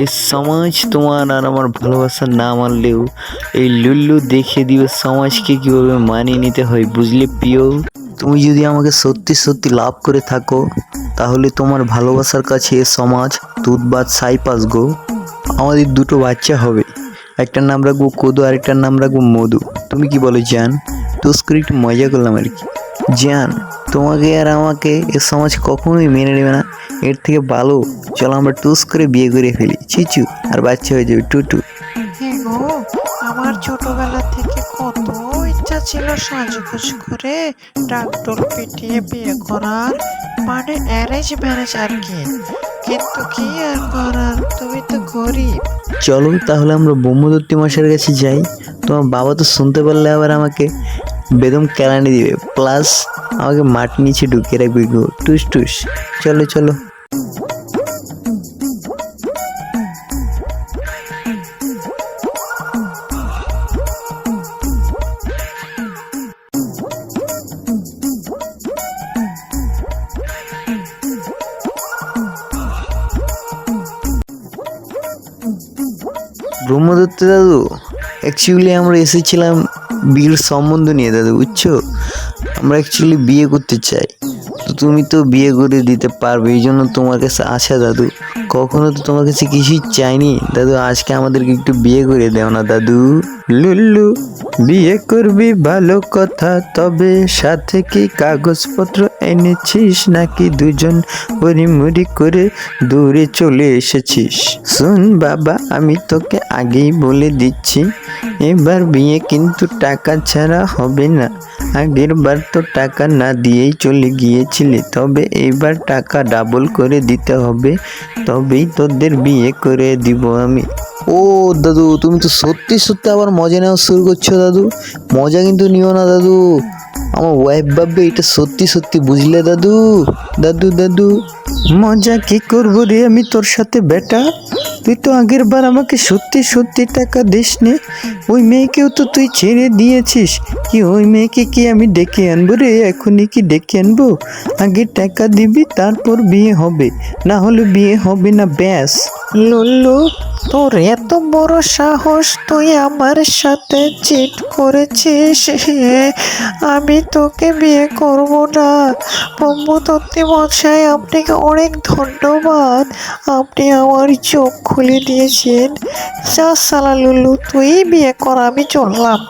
এই সমাজ তোমার আর আমার ভালোবাসা না মানলেও এই লুল্লু দেখিয়ে দিবে সমাজকে কীভাবে মানিয়ে নিতে হয়, বুঝলে প্রিয়? তুমি যদি আমাকে সত্যি সত্যি লাভ করে থাকো, তাহলে তোমার ভালোবাসার কাছে সমাজ, দুধবাদ, সাইপাস গো। আমাদের দুটো বাচ্চা হবে। একটার নাম রাখব কদু আর একটার নাম রাখব মধু। তুমি কি বলো, জান? তো করে একটু মজা করলাম আর কি। জান, তোমাকে আর আমাকে এ সমাজ কখনোই মেনে নেবে না। এর থেকে ভালো চলো আমরা টুস করে বিয়ে করে ফেলি। চিচু আর বাচ্চা হয়ে যাবে টুটু। গো আমার ছোটবেলা থেকে কত ইচ্ছা ছিল সাজগোজ করে ডাকডোল পিটিয়ে বিয়ে করার মানে অ্যারেঞ্জ ম্যারেজ আর কি। কিন্তু কি আর করার তুমি তো গরিব। চলো তাহলে আমরা ব্রহ্মদত্তি মাসের কাছে যাই। তোমার বাবা তো শুনতে পারলে আবার আমাকে বেদম কেলানি দিবে। প্লাস আমাকে মাটি নিচে ঢুকিয়ে রাখবে গো। টুস টুস। চলো চলো। ব্রহ্মদত্ত দাদু অ্যাকচুয়ালি আমরা এসেছিলাম বিয়ের সম্বন্ধ নিয়ে দাদু, বুঝছ? আমরা অ্যাকচুয়ালি বিয়ে করতে চাই। তো তুমি তো বিয়ে করে দিতে পারবে, এই জন্য তোমার কাছে আসা দাদু। কখনো তো তোমার কাছে কিছুই চাইনি। দাদু, আজকে আমাদেরকে একটু বিয়ে করে দেও না দাদু। লুল্লু, বিয়ে করবি ভালো কথা, তবে সাথে কি কাগজপত্র এনেছিস নাকি দুজন মুড়ি করে দূরে চলে এসেছিস? শোন বাবা, আমি তোকে আগেই বলে দিচ্ছি, এবার বিয়ে কিন্তু টাকা ছাড়া হবে না। আগের বার তো টাকা না দিয়েই চলে গিয়েছিলে, তবে এবার টাকা ডাবল করে দিতে হবে, তবেই তোদের বিয়ে করে দিব আমি। ও দাদু, তুমি তো সত্যি সত্যি আবার মজা নেওয়া শুরু করছ দাদু। মজা কিন্তু নিও না দাদু। আমার ওয়াইফ ভাববে এটা সত্যি সত্যি বুঝলে দাদু। দাদু দাদু, মজা কি করব রে আমি তোর সাথে, বেটা? তুই তো আগের বার আমাকে সত্যি সত্যি টাকা দিস নে ওই মেয়েকেও তো তুই ছেড়ে দিয়েছিস। কি ওই মেয়েকে কি আমি ডেকে আনব রে? এখনই কি ডেকে আনব? আগে টাকা দিবি, তারপর বিয়ে হবে। না হলে বিয়ে হবে না, ব্যাস। লুল্লু, তোর এত বড় সাহস তুই আমার সাথে চিট করেছিস আমি তোকে বিয়ে করব না। ব্রহ্মদত্তি মশাই আপনাকে অনেক ধন্যবাদ। আপনি আমার চোখ খুলে দিয়েছেন। যা সালা লুল্লু তুই বিয়ে কর আমি চললাম।